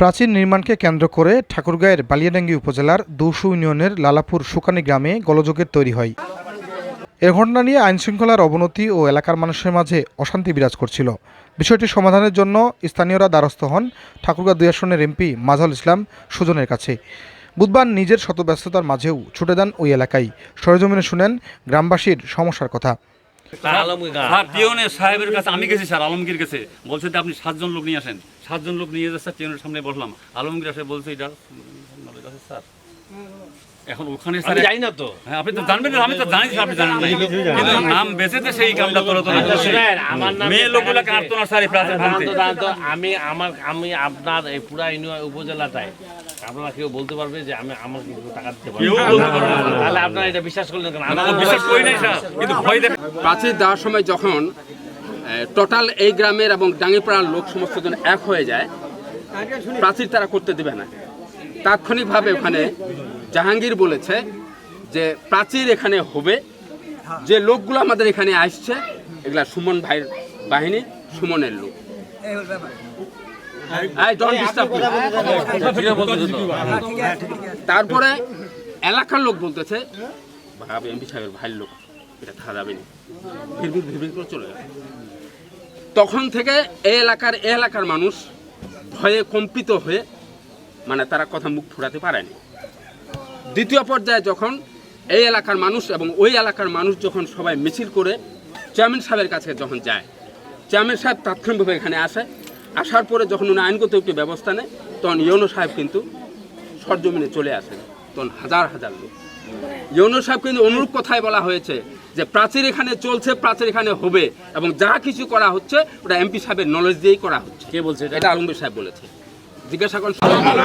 প্রাচীন নির্মাণকে কেন্দ্র করে ঠাকুরগাঁয়ের বালিয়াডাঙ্গি উপজেলার দৌসু ইউনিয়নের লালাপুর সুকানি গ্রামে গলযোগের তৈরি হয়। এ ঘটনা নিয়ে আইনশৃঙ্খলার অবনতি ও এলাকার মানুষের মাঝে অশান্তি বিরাজ করছিল। বিষয়টি সমাধানের জন্য স্থানীয়রা দ্বারস্থ হন ঠাকুরগাঁ দুই আসনের এমপি মাঝাল ইসলাম সুজনের কাছে। বুধবার নিজের শতব্যস্ততার মাঝেও ছুটে দেন ওই এলাকায়। সরেজমিনে শুনেন গ্রামবাসীর সমস্যার কথা। স্যার টিওনের সাহেবের কাছে আমি গেছি স্যার আলমগীর কাছে বলছে যে আপনি সাতজন লোক নিয়ে আসেন। সাতজন লোক নিয়ে যাচ্ছে সামনে বসলাম। আলমগীর আসে বলছে এটা স্যার? এখন ওখানে স্যার জানি না তো। হ্যাঁ আপনি তো জানবেন না আমি তো জানি স্যার, আপনি জানেন না। কিন্তু নাম বেঁচেতে সেই কামটা করে তো আচ্ছা, আমার নাম মেয়ে না স্যার প্রাচীন ভাঙতে তো, আমি আমার আমি আপনার এই পুরা ইউনিয়ন উপজেলাটায় আপনারা কেউ বলতে পারবে যে আমি আমার কিছু টাকা দিতে পারব? না। তাহলে আপনারা এটা বিশ্বাস করলেন কেন? তো বিশ্বাস করি নাই স্যার কিন্তু ভয় দেখে প্রাচীর দেওয়ার সময় যখন টোটাল এই গ্রামের এবং ডাঙ্গিপাড়ার লোক সমস্ত জন এক হয়ে যায় প্রাচীর তারা করতে দেবে না। তাৎক্ষণিকভাবে ওখানে জাহাঙ্গীর বলেছে যে প্রাচীর এখানে হবে যে লোকগুলো আমাদের এখানে আসছে এগুলা সুমন ভাইয়ের বাহিনী সুমনের লোক। তারপরে এলাকার লোক বলতেছে ভাই এমপি সাহেবের ভাইয়ের লোক এটা থাকা যাবে না ভিড় ভিড় করে চলে গেল তখন থেকে এই এলাকার এ এলাকার মানুষ ভয়ে কম্পিত হয়ে মানে তারা কথা মুখ ফুরাতে পারেনি। দ্বিতীয় পর্যায়ে যখন এই এলাকার মানুষ এবং ওই এলাকার মানুষ যখন সবাই মিছিল করে চেয়ারম্যান সাহেবের কাছে যখন যায় চেয়ারম্যান সাহেব তাৎক্ষণিকভাবে এখানে আসে। আসার পরে যখন উনি আইনগত একটি ব্যবস্থা নেয় তখন ইয়নো সাহেব কিন্তু সরজমিনে চলে আসেন। তখন হাজার হাজার লোক। ইউনুস সাহেব কিন্তু অনুরূপ কথাই বলা হয়েছে যে প্রাচীর এখানে চলছে প্রাচীর এখানে হবে এবং যা কিছু করা হচ্ছে ওটা এমপি সাহেবের নলেজ দিয়েই করা হচ্ছে। কে বলছে এটা? এটা আলমগীর সাহেব বলেছে। জিজ্ঞাসা করুন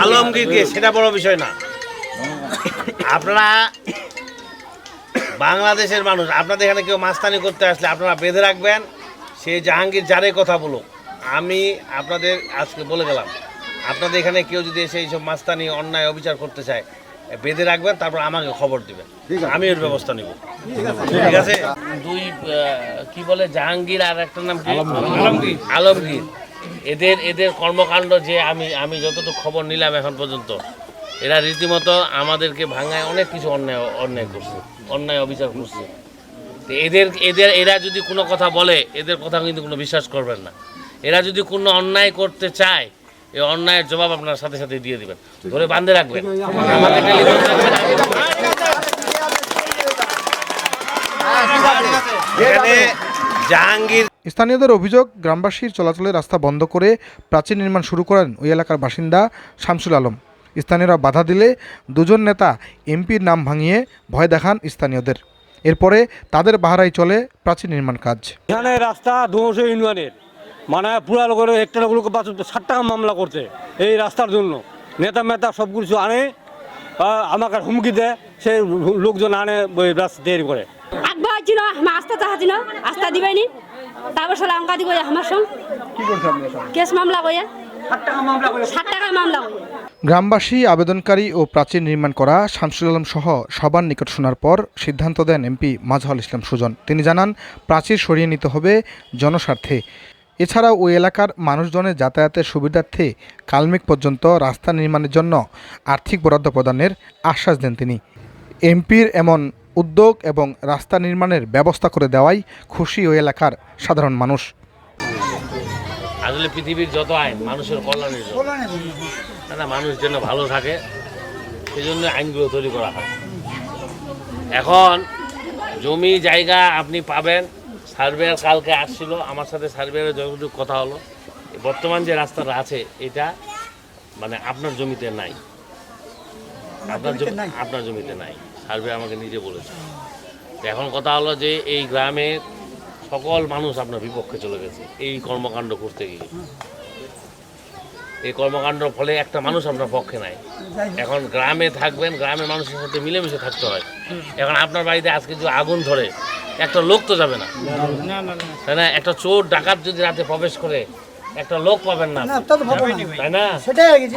আলমগীরকে সেটা বড় বিষয় না। আপনারা বাংলাদেশের মানুষ আপনাদের এখানে কেউ মাস্তানি করতে আসলে আপনারা বেঁধে রাখবেন সেই জাহাঙ্গীর যারে কথা বলুক। আমি আপনাদের আজকে বলে গেলাম আপনাদের এখানে কেউ যদি এসে এইসব মাস্তানি অন্যায় অবিচার করতে চায় বেঁধে রাখবেন তারপর আমাকে খবর দিবেন। আমি এর ব্যবস্থা নিব। ঠিক আছে। দুই কি বলে জাহাঙ্গীর আর একটা নাম আলমগীর। আলমগীর। এদের এদের কর্মকাণ্ড যে আমি আমি যতটুকু খবর নিলাম এখন পর্যন্ত এরা রীতিমতো আমাদেরকে ভাঙায় অনেক কিছু অন্যায় অন্যায় করছে অন্যায় অবিচার করছে। তো এদের এদের এরা যদি কোনো কথা বলে এদের কথা কিন্তু কোনো বিশ্বাস করবেন না। এরা যদি কোনো অন্যায় করতে চায় এই অন্যায়ের জবাব আপনার সাথে সাথে দিয়ে দিবেন। ধরে বান্ধে রাখবেন। আমাকে জাহাঙ্গীর স্থানীয়দের অভিযোগ গ্রামবাসীর চলাচলের রাস্তা বন্ধ করে প্রাচীর নির্মাণ শুরু করেন ওই এলাকার বাসিন্দা শামসুল আলম। স্থানীয়রা বাধা দিলে দুজন নেতা এমপির নাম ভাঙিয়ে ভয় দেখান স্থানীয়দের। এরপরে তাদের বাহারায় চলে প্রাচীন নির্মাণ কাজ। এখানে রাস্তা দুশো ইউনিয়নের। মানে পুরা লোকের একটা লোক ষাট টাকা মামলা করছে এই রাস্তার জন্য। নেতা মেতা সব কিছু আনে আমাকে হুমকি দেয় সেই লোকজন আনে ওই রাস্তা তৈরি করে। আগবা ছিল আমার আস্থা তাহা আস্থা দিবাইনি তারপর সালে অঙ্কা দিব আমার সঙ্গ? কেস মামলা কইয়া। ষাট টাকা মামলা গ্রামবাসী আবেদনকারী ও প্রাচীর নির্মাণ করা শামসুল আলম সহ সবার নিকট শোনার পর সিদ্ধান্ত দেন এমপি মাজহাল ইসলাম সুজন। তিনি জানান প্রাচীর সরিয়ে নিতে হবে জনস্বার্থে। এছাড়াও ওই এলাকার মানুষজনের যাতায়াতের সুবিধার্থে কালমেঘ পর্যন্ত রাস্তা নির্মাণের জন্য আর্থিক বরাদ্দ প্রদানের আশ্বাস দেন তিনি। এমপির এমন উদ্যোগ এবং রাস্তা নির্মাণের ব্যবস্থা করে দেওয়াই খুশি ওই এলাকার সাধারণ মানুষ। আসলে পৃথিবীর যত আইন মানুষের কল্যাণের জন্য। না, না মানুষ যেন ভালো থাকে সেই জন্য আইনগুলো তৈরি করা হয়। এখন জমি জায়গা আপনি পাবেন। সার্ভেয়ার কালকে আসছিল আমার সাথে সার্ভেয়ারের যতটুকু কথা হলো। বর্তমান যে রাস্তাটা আছে এটা মানে আপনার জমিতে নাই। আপনার জমি আপনার জমিতে নাই। সার্ভে আমাকে নিজে বলেছে। তো এখন কথা হলো যে এই গ্রামে সকল মানুষ আপনার বিপক্ষে চলে গেছে। এই কর্মকাণ্ড করতে গিয়ে। এই কর্মকাণ্ডের ফলে একটা মানুষ আপনার পক্ষে নাই। এখন গ্রামে থাকবেন গ্রামের মানুষের সাথে মিলেমিশে থাকতে হয়। এখন আপনার বাড়িতে আজকে যদি আগুন ধরে একটা লোক তো যাবে না। তাই না? একটা চোর ডাকাত যদি রাতে প্রবেশ করে একটা লোক পাবেন না। তাই না?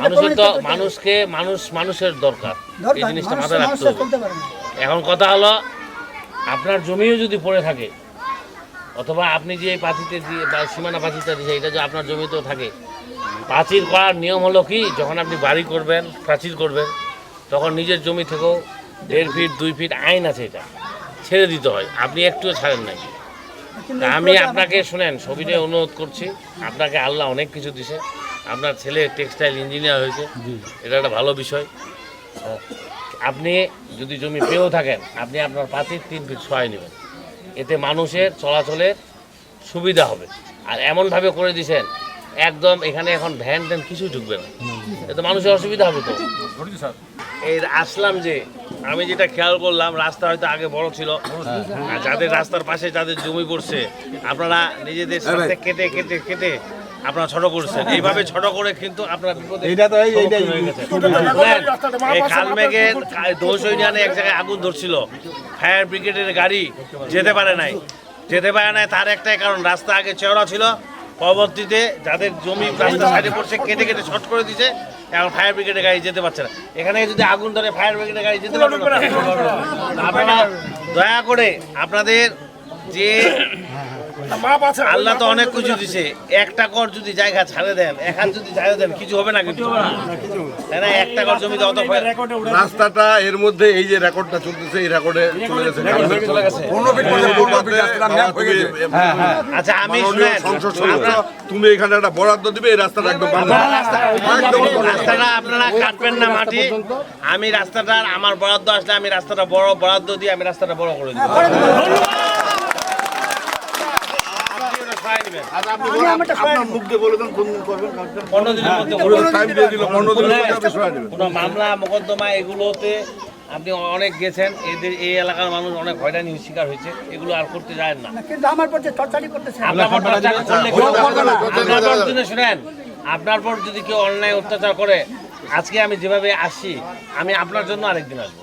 মানুষের তো মানুষকে মানুষ মানুষের দরকার। এই জিনিসটা মাথায় রাখতে হবে। এখন কথা হলো আপনার জমিও যদি পড়ে থাকে অথবা আপনি যে এই পাঁচিতে দিয়ে বা সীমানা পাঁচিটা দিয়েছে এটা যে আপনার জমিতেও থাকে। প্রাচীর করার নিয়ম হলো কি যখন আপনি বাড়ি করবেন প্রাচীর করবেন তখন নিজের জমি থেকেও দেড় ফিট দুই ফিট আইন আছে এটা। ছেড়ে দিতে হয় আপনি একটুও ছাড়েন নাই। তা আমি আপনাকে শুনেন সবিনয় অনুরোধ করছি আপনাকে আল্লাহ অনেক কিছু দিছে। আপনার ছেলে টেক্সটাইল ইঞ্জিনিয়ার হয়েছে এটা একটা ভালো বিষয়। আপনি যদি জমি পেয়েও থাকেন আপনি আপনার পাঁচির তিন ফিট সহায় নেবেন। এতে মানুষের চলাচলের সুবিধা হবে। আর এমনভাবে করে দিছেন একদম এখানে এখন ভ্যান ট্যান কিছুই ঢুকবে না। এতে মানুষের অসুবিধা হবে তো? এই আসলাম যে আমি যেটা খেয়াল করলাম রাস্তা হয়তো আগে বড় ছিল। আর যাদের রাস্তার পাশে যাদের জমি পড়ছে আপনারা নিজেদের সাথে কেটে কেটে কেটে আপনারা ছোট করছেন এইভাবে ছোট করে কিন্তু আপনারা বিপদে সম্মুখীন হয়ে গেছেন। এই দোষ ইউনিয়নে এক জায়গায় আগুন ধরছিল। ফায়ার ব্রিগেডের গাড়ি যেতে পারে নাই। যেতে পারে নাই তার একটাই কারণ রাস্তা আগে চওড়া ছিল। পরবর্তীতে যাদের জমি রাস্তা সাইডে পড়ছে কেটে কেটে শর্ট করে দিছে এখন ফায়ার ব্রিগেডের গাড়ি যেতে পারছে না। এখানে যদি আগুন ধরে ফায়ার ব্রিগেডের গাড়ি যেতে পারবে না। আপনারা দয়া করে আপনাদের যে আল্লাহ তো অনেক কিছু দিছে। একটা কর যদি জায়গা ছাড়ে দেন এক হাত যদি ছাড়ে দেন কিছু হবে না কিন্তু? তাই না? একটা কর জমিতে অত রাস্তাটা এর মধ্যে এই যে রেকর্ডটা চলতেছে এই রেকর্ডে চলে গেছে। আচ্ছা আমি শুনেন। সংসদ সদস্য আমরা- তুমি এখানে একটা বরাদ্দ দিবে এই রাস্তাটা একদম। রাস্তাটা আপনারা কাটবেন না মাটি। আমি রাস্তাটা আমার বরাদ্দ আসলে আমি রাস্তাটা বড় বরাদ্দ দিয়ে আমি রাস্তাটা বড় করে দিব আপনি ওটা সহায় নেবেন। পনেরো দিনের মধ্যে পুরো টাইম দিয়ে দিল পনেরো দিনের মধ্যে আপনি সরাই দেবেন কোনো মামলা মোকদ্দমা এগুলোতে আপনি অনেক গেছেন এদের এই এলাকার মানুষ অনেক হয়রানি শিকার হয়েছে এগুলো আর করতে যায় না। কিন্তু আমার করতেছে। শুনেন আপনার পর যদি কেউ অন্যায় অত্যাচার করে আজকে আমি যেভাবে আসি আমি আপনার জন্য আরেকদিন আসব।